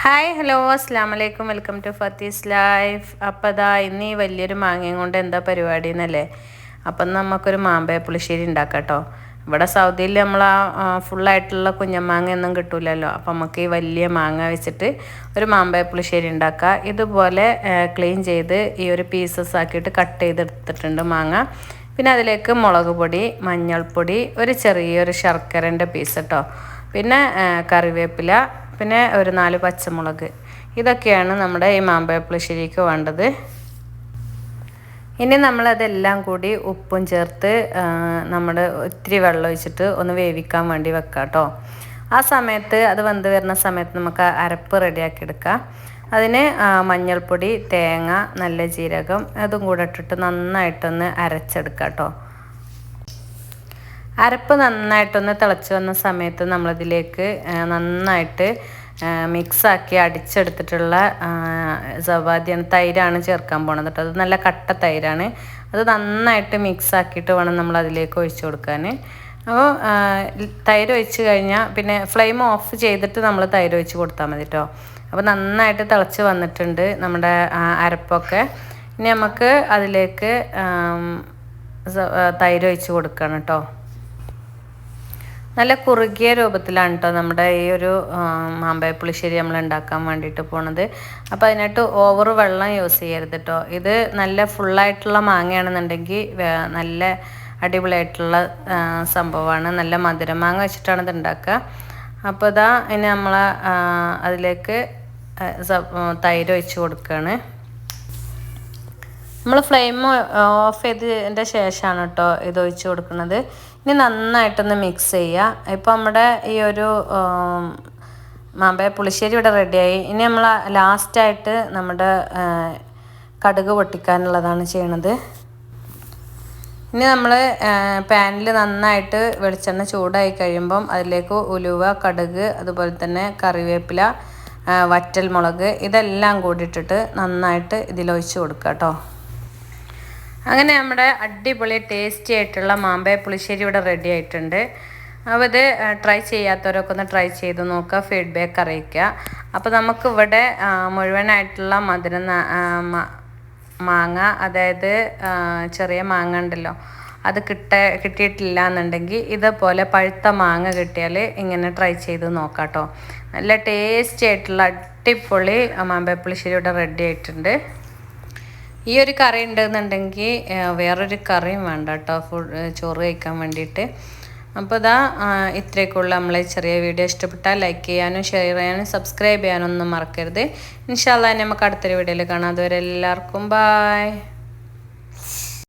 Hi hello അസ്സാം വലൈക്കും welcome to ഫത്തീസ് life അപ്പോൾ അതാ ഇന്ന് ഈ വലിയൊരു മാങ്ങയും കൊണ്ട് എന്താ പരിപാടി എന്നല്ലേ അപ്പം നമുക്കൊരു മാമ്പയ പുളിശ്ശേരി ഉണ്ടാക്കാം കേട്ടോ ഇവിടെ സൗദിയിൽ നമ്മൾ ആ ഫുള്ളായിട്ടുള്ള കുഞ്ഞമാങ്ങ ഒന്നും കിട്ടൂലല്ലോ. അപ്പം നമുക്ക് ഈ വലിയ മാങ്ങ വെച്ചിട്ട് ഒരു മാമ്പയ പുളിശ്ശേരി ഉണ്ടാക്കുക ഇതുപോലെ ക്ലീൻ ചെയ്ത് ഈ ഒരു പീസസ് ആക്കിയിട്ട് കട്ട് ചെയ്തെടുത്തിട്ടുണ്ട് മാങ്ങ. പിന്നെ അതിലേക്ക് മുളക് പൊടി മഞ്ഞൾപ്പൊടി ഒരു ചെറിയൊരു ശർക്കരന്റെ പീസ് കേട്ടോ പിന്നെ കറിവേപ്പില പിന്നെ ഒരു നാല് പച്ചമുളക്. ഇതൊക്കെയാണ് നമ്മുടെ ഈ മാമ്പഴപ്പുളിശ്ശേരിക്ക് വേണ്ടത്. ഇനി നമ്മളതെല്ലാം കൂടി ഉപ്പും ചേർത്ത് നമ്മൾ ഒത്തിരി വെള്ളം ഒഴിച്ചിട്ട് ഒന്ന് വേവിക്കാൻ വേണ്ടി വെക്കാം കേട്ടോ ആ സമയത്ത് അത് വെന്ത് വരുന്ന സമയത്ത് നമുക്ക് അരപ്പ് റെഡിയാക്കി എടുക്കാം. അതിന് മഞ്ഞൾപ്പൊടി തേങ്ങ നല്ല ജീരകം അതും കൂടെ ഇട്ടിട്ട് നന്നായിട്ടൊന്ന് അരച്ചെടുക്കാം കേട്ടോ അരപ്പ് നന്നായിട്ടൊന്ന് തിളച്ച് വന്ന സമയത്ത് നമ്മളതിലേക്ക് നന്നായിട്ട് മിക്സാക്കി അടിച്ചെടുത്തിട്ടുള്ള സവാദിയാണ് തൈരാണ് ചേർക്കാൻ പോകുന്നത് കേട്ടോ അത് നല്ല കട്ട തൈരാണ്. അത് നന്നായിട്ട് മിക്സ് ആക്കിയിട്ട് വേണം നമ്മൾ അതിലേക്ക് ഒഴിച്ചു കൊടുക്കാൻ. അപ്പോൾ തൈര് ഒഴിച്ച് കഴിഞ്ഞാൽ പിന്നെ ഫ്ലെയിം ഓഫ് ചെയ്തിട്ട് നമ്മൾ തൈര് ഒഴിച്ച് കൊടുത്താൽ മതി കേട്ടോ അപ്പോൾ നന്നായിട്ട് തിളച്ച് വന്നിട്ടുണ്ട് നമ്മുടെ അരപ്പൊക്കെ. ഇനി നമുക്ക് അതിലേക്ക് തൈര് ഒഴിച്ച് കൊടുക്കണം കേട്ടോ നല്ല കുറുകിയ രൂപത്തിലാണ് കേട്ടോ നമ്മുടെ ഈ ഒരു മാമ്പഴ പുളിശ്ശേരി നമ്മൾ ഉണ്ടാക്കാൻ വേണ്ടിയിട്ട് പോണത്. അപ്പോൾ അതിനായിട്ട് ഓവർ വെള്ളം യൂസ് ചെയ്യരുത് കേട്ടോ ഇത് നല്ല ഫുള്ളായിട്ടുള്ള മാങ്ങയാണെന്നുണ്ടെങ്കിൽ നല്ല അടിപൊളിയായിട്ടുള്ള സംഭവമാണ്. നല്ല മധുരമാങ്ങ വെച്ചിട്ടാണ് ഇത് ഉണ്ടാക്കുക. അപ്പോൾ ഇതാ ഇനി നമ്മൾ അതിലേക്ക് തൈര് ഒഴിച്ച് കൊടുക്കുകയാണ് നമ്മൾ ഫ്ലെയിം ഓഫ് ചെയ്തതിന്റെ ശേഷമാണ് കേട്ടോ ഇത് ഒഴിച്ച് കൊടുക്കുന്നത്. ഇനി നന്നായിട്ടൊന്ന് മിക്സ് ചെയ്യുക ഇപ്പോൾ നമ്മുടെ ഈ ഒരു മാമ്പയ പുളിശ്ശേരി ഇവിടെ റെഡിയായി ഇനി നമ്മൾ ലാസ്റ്റായിട്ട് നമ്മുടെ കടുക് പൊട്ടിക്കാനുള്ളതാണ് ചെയ്യണത്. ഇനി നമ്മൾ പാനിൽ നന്നായിട്ട് വെളിച്ചെണ്ണ ചൂടായി കഴിയുമ്പം അതിലേക്ക് ഉലുവ കടുക് അതുപോലെ തന്നെ കറിവേപ്പില വറ്റൽ മുളക് ഇതെല്ലാം കൂടിയിട്ടിട്ട് നന്നായിട്ട് ഇതിലൊഴിച്ച് കൊടുക്കുക കേട്ടോ അങ്ങനെ നമ്മുടെ അടിപൊളി ടേസ്റ്റി ആയിട്ടുള്ള മാമ്പഴ പുളിശ്ശേരി ഇവിടെ റെഡി ആയിട്ടുണ്ട്. അപ്പോൾ ഇത് ട്രൈ ചെയ്യാത്തവരൊക്കെ ഒന്ന് ട്രൈ ചെയ്ത് നോക്കുക ഫീഡ്ബാക്ക് അറിയിക്കുക. അപ്പോൾ നമുക്കിവിടെ മുഴുവനായിട്ടുള്ള മധുരം മാങ്ങ അതായത് ചെറിയ മാങ്ങ ഉണ്ടല്ലോ അത് കിട്ട കിട്ടിയിട്ടില്ല എന്നുണ്ടെങ്കിൽ ഇതേപോലെ പഴുത്ത മാങ്ങ കിട്ടിയാൽ ഇങ്ങനെ ട്രൈ ചെയ്ത് നോക്കാം കേട്ടോ. നല്ല ടേസ്റ്റി ആയിട്ടുള്ള അടിപൊളി മാമ്പഴപ്പുളിശ്ശേരി ഇവിടെ റെഡി ആയിട്ടുണ്ട്. ഈ ഒരു കറി ഉണ്ടെന്നുണ്ടെങ്കിൽ വേറൊരു കറിയും വേണ്ട കേട്ടോ. ഫുഡ് ചോറ് കഴിക്കാൻ വേണ്ടിയിട്ട്. അപ്പോൾ ഇതാ ഇത്രയൊക്കെയുള്ള. നമ്മളെ ചെറിയ വീഡിയോ ഇഷ്ടപ്പെട്ടാൽ ലൈക്ക് ചെയ്യാനും ഷെയർ ചെയ്യാനും സബ്സ്ക്രൈബ് ചെയ്യാനും ഒന്നും മറക്കരുത് ഇൻഷാല്ല നമുക്ക് അടുത്തൊരു വീഡിയോയിൽ കാണാം. അതുവരെ എല്ലാവർക്കും ബായ്.